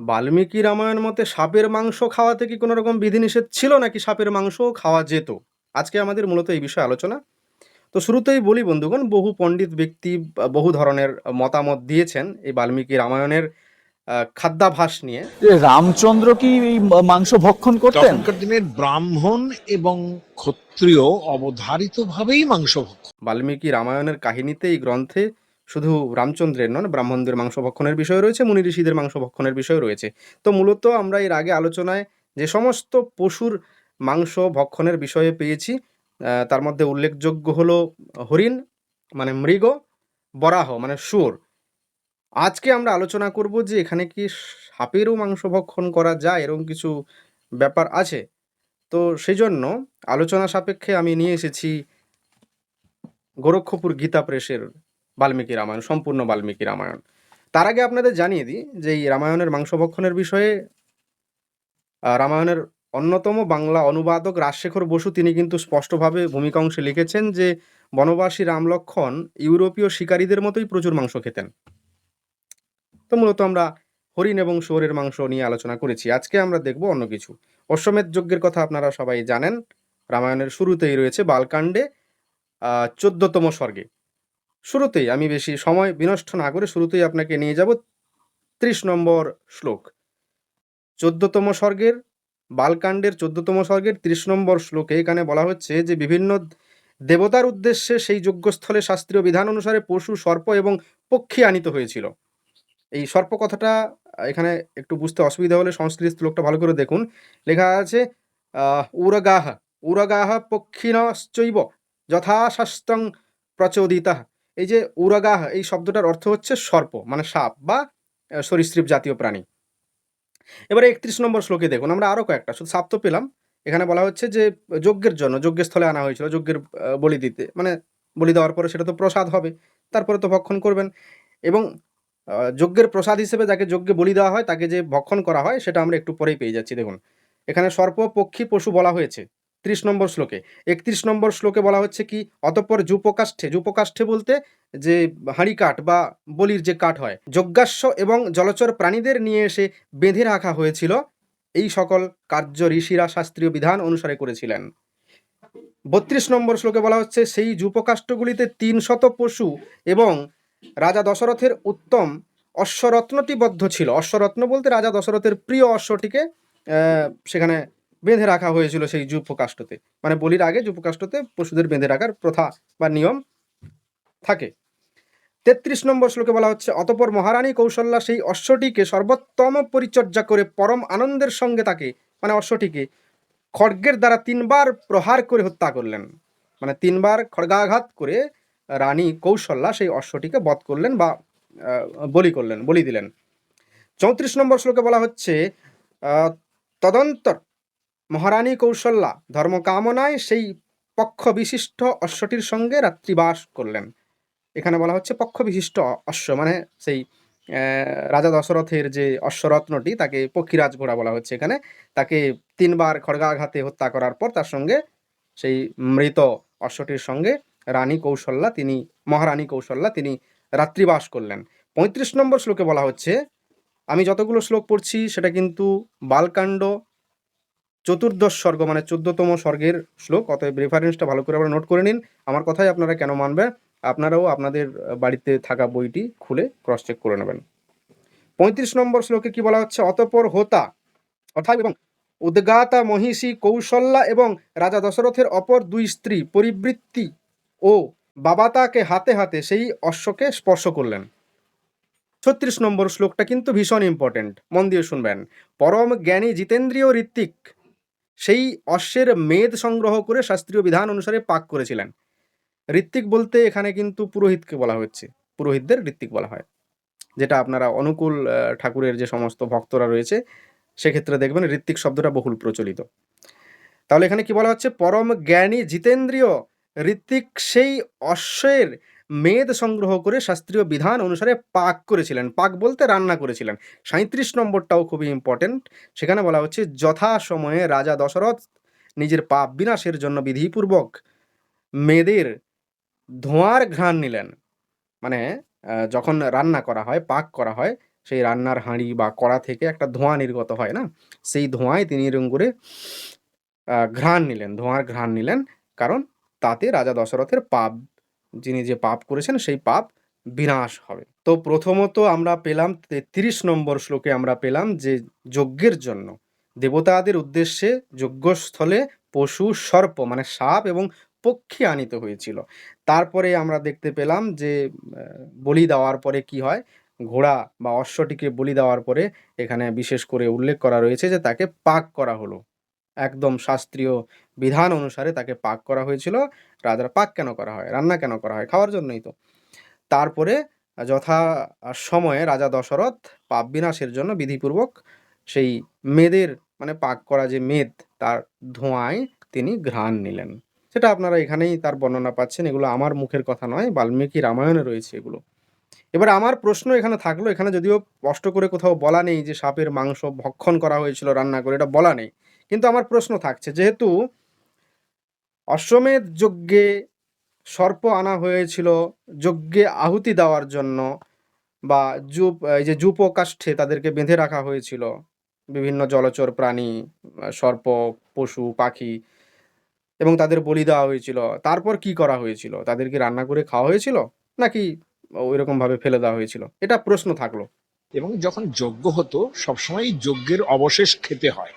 বাল্মীকি রামায়ণ মতে সাপের মাংস খাওয়াতে কি কোনো রকম বিধিনিষেধ ছিল নাকি সাপের মাংসও খাওয়া যেত? আজকে আমাদের মূলত এই বিষয়ে আলোচনা। তো শুরুতেই বলি বন্ধুগণ বহু পণ্ডিত ব্যক্তি বা বহু ধরনের মতামত দিয়েছেন এই বাল্মীকি রামায়ণের খাদ্যাভাস নিয়ে। রামচন্দ্র কি মাংস ভক্ষণ করতেন? দিনের ব্রাহ্মণ এবং ক্ষত্রিয় অবধারিত ভাবেই মাংস ভক্ষণ। বাল্মীকি রামায়ণের কাহিনীতে এই গ্রন্থে শুধু রামচন্দ্রের নন, ব্রাহ্মণদের মাংস ভক্ষণের বিষয় রয়েছে, মুনি ঋষিদের মাংস ভক্ষণের বিষয় রয়েছে। তো মূলত আমরা এর আগে আলোচনায় যে সমস্ত পশুর মাংস ভক্ষণের বিষয়ে পেয়েছি তার মধ্যে উল্লেখযোগ্য হলো হরিণ মানে মৃগ, বরাহ মানে শুয়োর। আজকে আমরা আলোচনা করব যে এখানে কি সাপেরও মাংস ভক্ষণ করা যায়, এরকম কিছু ব্যাপার আছে। তো সেই জন্য আলোচনা সাপেক্ষে আমি নিয়ে এসেছি গোরক্ষপুর গীতা প্রেসের বাল্মীকি রামায়ণ, সম্পূর্ণ বাল্মীকি রামায়ণ। তার আগে আপনাদের জানিয়ে দিই যে এই রামায়ণের মাংস ভক্ষণের বিষয়ে রামায়ণের অন্যতম বাংলা অনুবাদক রাজশেখর বসু তিনি কিন্তু স্পষ্টভাবে ভূমিকা অংশে লিখেছেন যে, বনবাসী রামলক্ষণ ইউরোপীয় শিকারীদের মতোই প্রচুর মাংস খেতেন। তো মূলত আমরা হরিণ এবং শুয়োরের মাংস নিয়ে আলোচনা করেছি। আজকে আমরা দেখব অন্য কিছু। অশ্বমেধ যজ্ঞের কথা আপনারা সবাই জানেন। রামায়ণের শুরুতেই রয়েছে বালকাণ্ডে চোদ্দতম স্বর্গে। শুরুতেই আমি বেশি সময় বিনষ্ট না করে শুরুতেই আপনাকে নিয়ে যাব ত্রিশ নম্বর শ্লোক। চোদ্দতম স্বর্গের, বালকাণ্ডের চোদ্দতম স্বর্গের ত্রিশ নম্বর শ্লোকে এখানে বলা হচ্ছে যে বিভিন্ন দেবতার উদ্দেশ্যে সেই যজ্ঞস্থলে শাস্ত্রীয় বিধান অনুসারে পশু, সর্প এবং পক্ষী আনিত হয়েছিল। এই সর্প কথাটা, এখানে একটু বুঝতে অসুবিধা হলে সংস্কৃত শ্লোকটা ভালো করে দেখুন। লেখা আছে উরগাহ উরগাহ পক্ষিণশ্চৈব যথাশাস্ত্রং প্রচোদিতা। এই যে উরগাহ, এই শব্দটার অর্থ হচ্ছে সর্প মানে সাপ বা সরীসৃপ জাতীয় প্রাণী। এবারে একত্রিশ নম্বর শ্লোকে দেখুন, আমরা আরও কয়েকটা, শুধু সাপ তো পেলাম। এখানে বলা হচ্ছে যে, যজ্ঞের জন্য যজ্ঞের স্থলে আনা হয়েছিল, যজ্ঞের বলি দিতে মানে বলি দেওয়ার পরে সেটা তো প্রসাদ হবে, তারপরে তো ভক্ষণ করবেন। এবং যজ্ঞের প্রসাদ হিসেবে যাকে যজ্ঞে বলি দেওয়া হয়, তাকে যে ভক্ষণ করা হয়, সেটা আমরা একটু পরেই পেয়ে যাচ্ছি, দেখুন। এখানে সর্প, পক্ষী, পশু বলা হয়েছে। ত্রিশ নম্বর শ্লোকে। একত্রিশ নম্বর শ্লোকে বলা হচ্ছে কি, অতঃপর যুপকাষ্ঠে যুপকাষ্ঠে বলতে যে হাঁড়ি কাঠ বা বলির যে কাঠ হয়, যজ্ঞাস্য এবং জলচর প্রাণীদের নিয়ে এসে বেঁধে রাখা হয়েছিল। এই সকল কার্য ঋষিরা শাস্ত্রীয় বিধান অনুসারে করেছিলেন। বত্রিশ নম্বর শ্লোকে বলা হচ্ছে, সেই যুপকাষ্ঠগুলিতে তিন শত পশু এবং রাজা দশরথের উত্তম অশ্বরত্নটি বদ্ধ ছিল। অশ্বরত্ন বলতে রাজা দশরথের প্রিয় অশ্বটিকে সেখানে বেঁধে রাখা হয়েছিল সেই যুপকাষ্ঠতে মানে বলির আগে যুপকাষ্ঠতে পশুদের বেঁধে রাখার প্রথা বা নিয়ম থাকে। তেত্রিশ নম্বর শ্লোকে বলা হচ্ছে, অতপর মহারানী কৌশল্যা সেই অশ্বটিকে সর্বোত্তম পরিচর্যা করে পরম আনন্দের সঙ্গে তাকে মানে অশ্বটিকে, খড়গের দ্বারা তিনবার প্রহার করে হত্যা করলেন। মানে তিনবার খড়গাঘাত করে রানী কৌশল্যা সেই অশ্বটিকে বধ করলেন বা বলি করলেন, বলি দিলেন। চৌত্রিশ নম্বর শ্লোকে বলা হচ্ছে তদন্তর মহারানী কৌশল্যা ধর্মকামনায় সেই পক্ষ বিশিষ্ট অশ্বটির সঙ্গে রাত্রিবাস করলেন। এখানে বলা হচ্ছে পক্ষ বিশিষ্ট অশ্ব মানে সেই রাজা দশরথের যে অশ্বরত্নটি, তাকে পক্ষীরাজ ঘোড়া বলা হচ্ছে এখানে। তাকে তিনবার খড়গাঘাতে হত্যা করার পর তার সঙ্গে সেই মৃত অশ্বটির সঙ্গে রানী কৌশল্যা, তিনি, মহারানী কৌশল্যা, তিনি রাত্রিবাস করলেন। পঁয়ত্রিশ নম্বর শ্লোকে বলা হচ্ছে, আমি যতগুলো শ্লোক পড়ছি, সেটা কিন্তু বালকাণ্ড চতুর্দশ স্বর্গ মানে চোদ্দতম স্বর্গের শ্লোক। অতএব রেফারেন্সটা ভালো করে আপনারা নোট করে নিন। আমার কথাই আপনারা কেন মানবেন? আপনারাও আপনাদের বাড়িতে থাকা বইটি খুলে ক্রস চেক করে নেবেন। পঁয়ত্রিশ নম্বর শ্লোকে কি বলা হচ্ছে? অতপর হোতা, অর্থাৎ এবং উদ্গাতা মহিষী কৌশল্যা এবং রাজা দশরথের অপর দুই স্ত্রী পরিবৃত্তি ও বাবাতাকে হাতে হাতে সেই অশ্বকে স্পর্শ করলেন। ছত্রিশ নম্বর শ্লোকটা কিন্তু ভীষণ ইম্পর্টেন্ট মন দিয়ে শুনবেন। পরম জ্ঞানী জিতেন্দ্রীয় ঋত্বিক সেই অশ্বের মেদ সংগ্রহ করে শাস্ত্রীয় বিধান অনুসারে পাক করেছিলেন। ঋত্বিক বলতে এখানে কিন্তু পুরোহিতকে বলা হচ্ছে পুরোহিতদের ঋত্বিক বলা হয়। যেটা আপনারা অনুকূল ঠাকুরের যে সমস্ত ভক্তরা রয়েছে, সেক্ষেত্রে দেখবেন ঋত্বিক শব্দটা বহুল প্রচলিত। তাহলে এখানে কি বলা হচ্ছে? পরম জ্ঞানী জিতেন্দ্রীয় ঋত্বিক সেই অশ্বের মেদ সংগ্রহ করে শাস্ত্রীয় বিধান অনুসারে পাক করেছিলেন। পাক বলতে রান্না করেছিলেন। সাঁত্রিশ নম্বরটাও খুবই ইম্পর্টেন্ট সেখানে বলা হচ্ছে, যথা সময়ে রাজা দশরথ নিজের পাপ বিনাশের জন্য বিধিপূর্বক মেয়েদের ধোঁয়ার ঘ্রাণ নিলেন। মানে যখন রান্না করা হয়, পাক করা হয়, সেই রান্নার হাঁড়ি বা কড়া থেকে একটা ধোঁয়া নির্গত হয় না? সেই ধোঁয়ায় তিনি এরকম করে ঘ্রাণ নিলেন, ধোঁয়ার ঘ্রাণ নিলেন। কারণ তাতে রাজা দশরথের পাপ যিনি যে পাপ করেছেন, সেই পাপ বিনাশ হবে। তো প্রথমত আমরা পেলাম তেত্রিশ নম্বর শ্লোকে আমরা পেলাম যে যজ্ঞের জন্য। দেবতাদের উদ্দেশ্যে যজ্ঞস্থলে পশু সর্প মানে সাপ এবং পক্ষী আনিত হয়েছিল। তারপরে আমরা দেখতে পেলাম যে বলি দেওয়ার পরে কি হয়? ঘোড়া বা অশ্বটিকে বলি দেওয়ার পরে এখানে বিশেষ করে উল্লেখ করা রয়েছে যে তাকে পাক করা হলো। একদম শাস্ত্রীয় বিধান অনুসারে তাকে পাক করা হয়েছিল। রাজার পাক কেন করা হয়? রান্না কেন করা হয়? খাওয়ার জন্যই তো। তারপরে যথা সময়ে রাজা দশরথ পাপ বিনাশের জন্য বিধিপূর্বক সেই মেদের মানে পাক করা যে মেদ, তার ধোঁয়ায় তিনি ঘ্রাণ নিলেন। সেটা আপনারা এখানেই তার বর্ণনা পাচ্ছেন। এগুলো আমার মুখের কথা নয়, বাল্মীকি রামায়ণে রয়েছে এগুলো। এবার আমার প্রশ্ন এখানে থাকল, এখানে যদিও স্পষ্ট করে কোথাও বলা নেই যে সাপের মাংস ভক্ষণ করা হয়েছিল রান্না করে, এটা বলা নেই। কিন্তু আমার প্রশ্ন থাকছে, যেহেতু অশ্বমেধ যজ্ঞে সর্প আনা হয়েছিল, যজ্ঞে আহুতি দেওয়ার জন্য বা জুপ এই যে জুপকাষ্ঠে তাদেরকে বেঁধে রাখা হয়েছিল, বিভিন্ন জলচর প্রাণী, সর্প, পশু, পাখি, এবং তাদের বলি দেওয়া হয়েছিল, তারপর কি করা হয়েছিল? তাদেরকে রান্না করে খাওয়া হয়েছিল? নাকি ওইরকম ভাবে ফেলে দেওয়া হয়েছিল? এটা প্রশ্ন থাকল। এবং যখন যজ্ঞ হতো সবসময় যজ্ঞের অবশেষ খেতে হয়।